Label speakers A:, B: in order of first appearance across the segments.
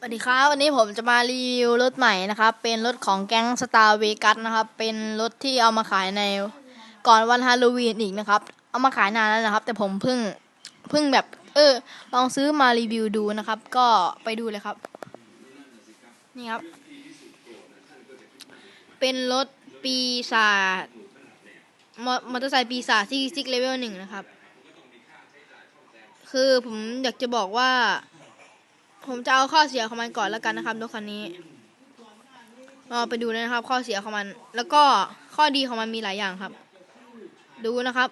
A: สวัสดีครับ วันนี้ผมจะมารีวิวรถใหม่นะครับ เป็นรถของแก๊งสตาร์เวกัสนะครับ เป็นรถที่เอามาขายในก่อนวันฮาโลวีนอีกนะครับ เอามาขายนานแล้วนะครับ แต่ผมเพิ่งเพิ่งแบบ เออ ลองซื้อมารีวิวดูนะครับ ก็ไปดูเลยครับ นี่ครับ เป็นรถปีศาจมอมอเตอร์ไซค์ปีศาจที่ซิกเลเวลหนึ่งนะครับ คือผมอยากจะบอกว่า ผมจะเอาข้อเสียของมันก่อนแล้วกันนะครับรถคันนี้เราไปดูนะครับ ข้อเสียของมัน แล้วก็ข้อดีของมันมีหลายอย่างครับ ดูนะครับ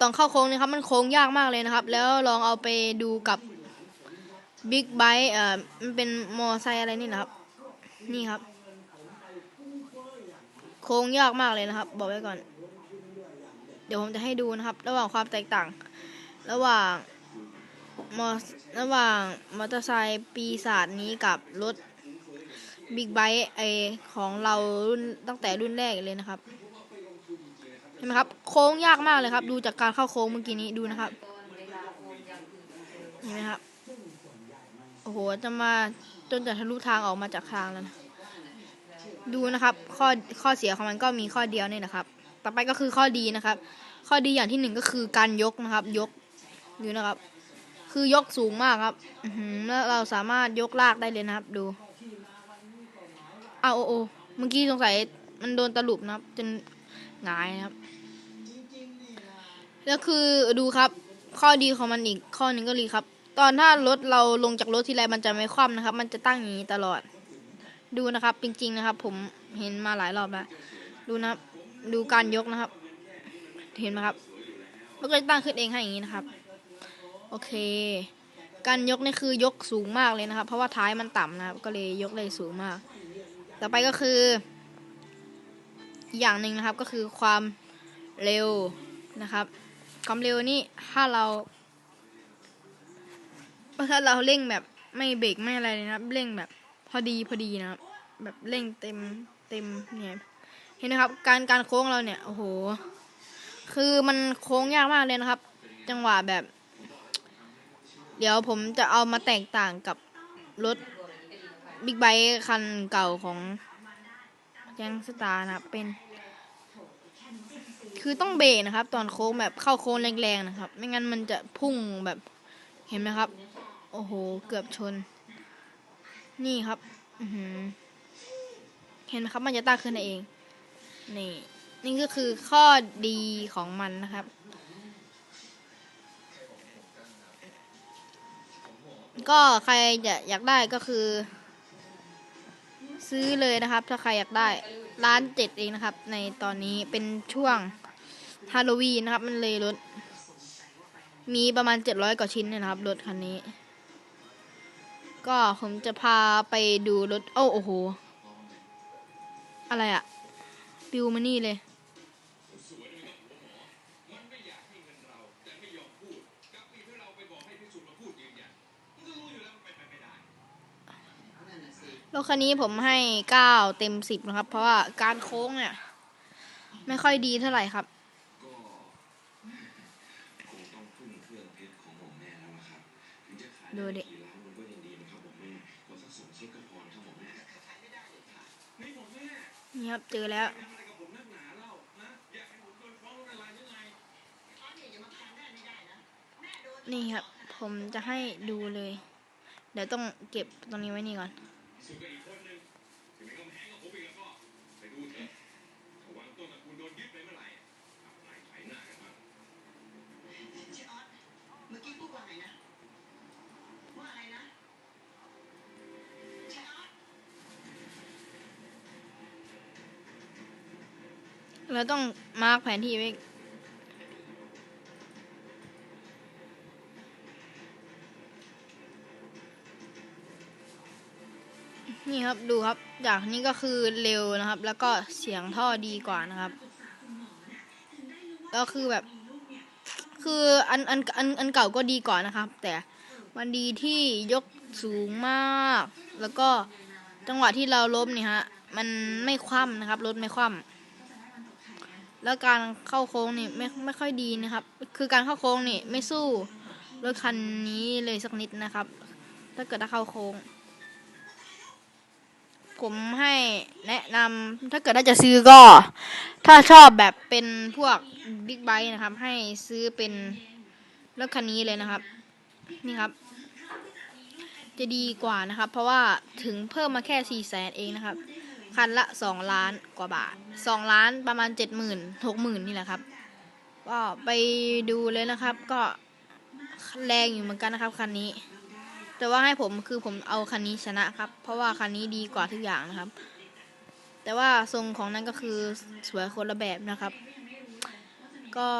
A: ตอนเข้าโค้งนะครับ มันโค้งยากมากเลยนะครับ แล้วลองเอาไปดูกับบิ๊กไบค์เอ่อมันเป็นมอไซค์อะไรนี่นะครับ นี่ครับ โค้งยากมากเลยนะครับ บอกไว้ก่อน เดี๋ยวผมจะให้ดูนะครับ ระหว่างความแตกต่าง ระหว่าง มอระหว่างมอเตอร์ไซค์ปีศาจนี้กับรถบิ๊กไบค์ไอของเรารุ่นตั้งแต่รุ่นแรกเลยนะครับเห็นไหมครับ โค้งยากมากเลยครับ ดูจากการเข้าโค้งเมื่อกี้นี้ดูนะครับเห็นไหมครับโอ้โหจะมาจนจะทะลุทางออกมาจากทางแล้วนะดูนะครับ ข้อข้อเสียของมันก็มีข้อเดียวนี่นะครับ ต่อไปก็คือข้อดีนะครับ ข้อดีอย่างที่หนึ่งก็คือการยกนะครับ ยกดูนะครับ คือยกสูงมากครับแล้วเราสามารถยกลากได้เลยนะครับ ดูเอาโอโอเมื่อกี้สงสัยมันโดนตะลุบนะครับ จนหงายนะครับ แล้วคือดูครับ ข้อดีของมันอีกข้อหนึ่งก็รีครับ ตอนถ้ารถเราลงจากรถทีไรมันจะไม่คว่ำนะครับ มันจะตั้งอย่างนี้ตลอด ดูนะครับ จริง ๆนะครับ ผมเห็นมาหลายรอบแล้ว ดูนะดูการยกนะครับ เห็นไหมครับมันก็จะตั้งขึ้นเองให้อย่างนี้นะครับ โอเค การยกนี่คือยกสูงมากเลยนะครับ เพราะว่าท้ายมันต่ำนะครับ ก็เลยยกได้สูงมาก ต่อไปก็คืออีกอย่างหนึ่งนะครับก็คือความเร็วนะครับ ความเร็วนี่ถ้าเราถ้าเราเร่งแบบไม่เบรกไม่อะไรเลยนะครับ เร่งแบบพอดีพอดีนะครับแบบเร่งเต็มเต็มเนี่ยเห็นนะครับ การการโค้งเราเนี่ยโอ้โห คือมันโค้งยากมากเลยนะครับ จังหวะแบบ เดี๋ยวผมจะเอามาแตกต่างกับรถบิ๊กไบค์คันเก่าของยังสตาร์นะเป็น คือต้องเบรกนะครับ ตอนโค้งแบบเข้าโค้งแรงๆนะครับ ไม่งั้นมันจะพุ่งแบบเห็นไหมครับ โอ้โห เกือบชน นี่ครับเห็นไหมครับ มันจะตั้งขึ้นเอง นี่ นี่ก็คือข้อดีของมันนะครับ ก็ใครจะอยากได้ก็คือ ซื้อเลยนะครับ ถ้าใครอยากได้ร้านเจ็ดเองนะครับ ในตอนนี้เป็นช่วงฮาโลวีนนะครับ มันเลยรถมีประมาณเจ็ดร้อยกว่าชิ้นนยนะครับรถคันนี้ ก็ผมจะพาไปดูรถโอ้โอ้โห อะไรอะปิวมานี่เลย รถคันนี้ผมให้เก้าเต็มสิบนะครับ เพราะว่าการโค้งเนี่ย ไม่ค่อยดีเท่าไหร่ครับดูดินี่ครับเจอแล้วนี่ครับ ผมจะให้ดูเลย เดี๋ยวต้องเก็บตรงนี้ไว้นี่ก่อน
B: สุดกัอีกคนนึงถึงแม้กำแพงกับผมอีกแล้วก็ไปดู
C: เถ
B: อะถ้าวังต้นตระกูลโดนยึดไปเมื่
C: อ
B: ไหร่ขับไล่ไถหน้า
C: กั
B: นมาง
C: เชออสเมื่อกี้พูดว่าไงนะ ว่าอะไรนะเชออส
A: เราต้องมาร์กแผนที่ไว้ นี่ครับดูครับจากนี้ก็คือเร็วนะครับ แล้วก็เสียงท่อดีกว่านะครับ ก็คือแบบ คืออันอันอันอันเก่าก็ดีกว่านะครับ แต่มันดีที่ยกสูงมาก แล้วก็จังหวะที่เราล้มเนี่ยฮะมันไม่คว่ำนะครับรถไม่คว่ำแล้วการเข้าโค้งนี่ไม่ไม่ค่อยดีนะครับ คือการเข้าโค้งนี่ไม่สู้รถคันนี้เลยสักนิดนะครับ ถ้าเกิดถ้าเข้าโค้ง ผมให้แนะนำถ้าเกิดถ้าจะซื้อก็ ถ้าชอบแบบเป็นพวกบิ๊กไบค์นะครับ ให้ซื้อเป็นรถคันนี้เลยนะครับ นี่ครับ จะดีกว่านะครับ เพราะว่าถึงเพิ่มมาแค่สี่แสนเองนะครับ คันละสองล้านกว่าบาทสองล้านประมาณเจ็ดหมื่นหกหมื่นนี่แหละครับ ก็ไปดูเลยนะครับ ก็แรงอยู่เหมือนกันนะครับคันนี้ แต่ว่าให้ผมคือผมเอาคันนี้ชนะครับ เพราะว่าคันนี้ดีกว่าทุกอย่างนะครับ แต่ว่าทรงของนั้นก็คือสวยคนละแบบนะครับ ก็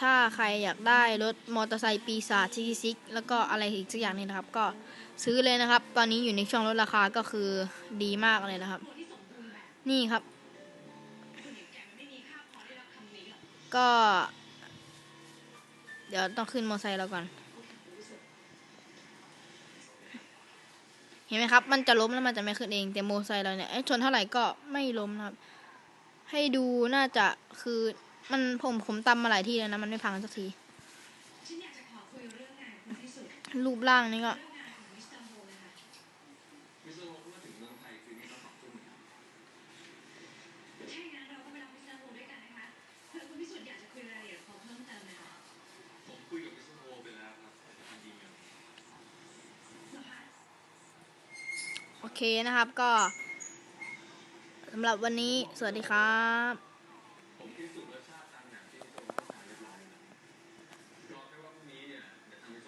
A: ถ้าใครอยากได้รถมอเตอร์ไซค์ปีศาจชิซิกแล้วก็อะไรอีกสักอย่างหนึงนะครับ ก็ซื้อเลยนะครับ ตอนนี้อยู่ในช่วงลดราคาก็คือดีมากเลยนะครับ นี่ครับ ก็ เดี๋ยวต้องขึ้นมอเตอร์ไซค์เราก่อน ห็นไหมครับ มันจะล้มแล้วมันจะไม่ขึ้นเอง แต่โมไซค์เราเนี่ยเอ้ยชนเท่าไหร่ก็ไม่ล้มนะครับ ให้ดูน่าจะคือมันผมผมตำมาหลายที่แล้วนะ มันไม่พังสักที รูปร่างนี่ก็
B: ผมคุยกับมิสเตอร์โฮไปแล้วครับจริงๆอะ
A: โอเคนะครับก็สำหรับวันนี้สวัสดีครับ